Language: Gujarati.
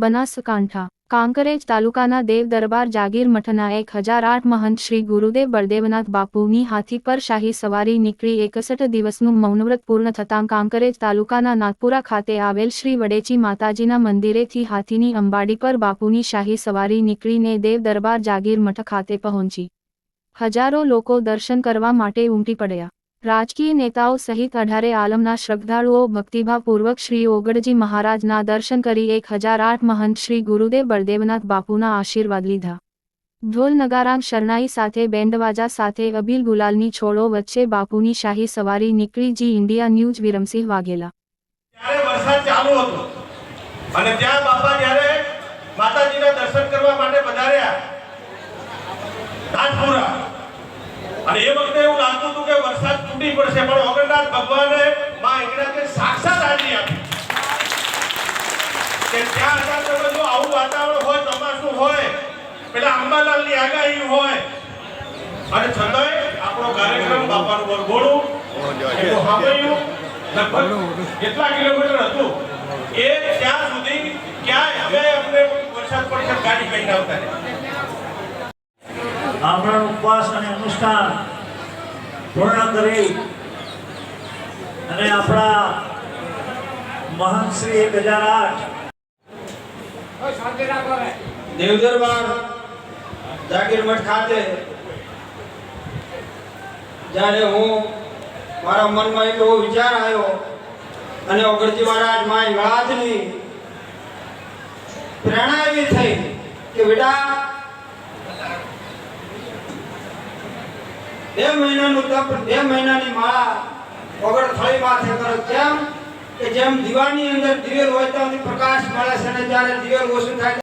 બનાસકાંઠા, કાંકરેજ તાલુકાના દેવ દરબાર જાગીર મઠના એક હજાર આઠ મહંત શ્રી ગુરુદેવ બળદેવનાથ બાપુની હાથી પર શાહી સવારી નીકળી એકસઠ દિવસનું મૌનવ્રત પૂર્ણ થતાં કાંકરેજ તાલુકાના નાગપુરા ખાતે આવેલ શ્રી વડેચી માતાજીના મંદિરેથી હાથીની અંબાડી પર બાપુની શાહી સવારી નીકળીને દેવ દરબાર જાગીર મઠ ખાતે પહોંચી. હજારો લોકો દર્શન કરવા માટે ઉમટી પડ્યા. રાજકીય નેતાઓ સહિત અઢારે આલમના શ્રદ્ધાળુઓ, ભક્તિભાવપૂર્વક શ્રી ઓગડજી મહારાજના દર્શન કરી એક હજાર આઠ મહંત શ્રી ગુરુદેવ બળદેવનાથ બાપુના આશીર્વાદ લીધા. ઢોલ નગારામ શરણાઈ સાથે, બેન્ડવાજા સાથે, અબીલ ગુલાલની છોડો વચ્ચે બાપુની શાહી સવારી નીકળી G India news Viramsinh Vaghela. અને ત્યાં બાપા જ્યારે માતાજીના દર્શન કરવા માટે પધાર્યા અને એ વખતે એવું લાગતું હતું કે વરસાદ તૂટી પડશે, પણ ઓગણનાથ ભગવાને માં એકનાથે સાક્ષાત હાજરી આપી. કે ત્યાં હતા તમે જો આવું વાતાવરણ હોય, ચોમાસું હોય, પેલા અંબાલાલની આગાહી હોય. અને છતાંય આપણો કાર્યક્રમ બાપાનું વરઘોડું એનું સાંભળ્યું. કેટલા કિલોમીટર હતું? એ ત્યાં સુધી ક્યાંય હવે અમને વરસાદ પડશે, ગાડી કઈ આવતા નહીં આપણો ઉપવાસ અને અનુષ્ઠાન પૂર્ણ કરી અને આપણા મહંત શ્રી એક હજાર આઠ દેવદરબાર જાગીર મઠ ખાતે જ્યારે હું મારા મનમાં એક એવો વિચાર આવ્યો અને ઓગળજી મહારાજ માય વાતની પ્રેરણા એવી થઈ કે બેટા બે મહિનાનું તપ, બે મહિનાની માળા વગર થળી માથે કરો. કેમ? કે જેમ દીવાની અંદર દિવેલ હોય તો પ્રકાશ મળે છે અને જ્યારે દિવેલ ઓછું થાય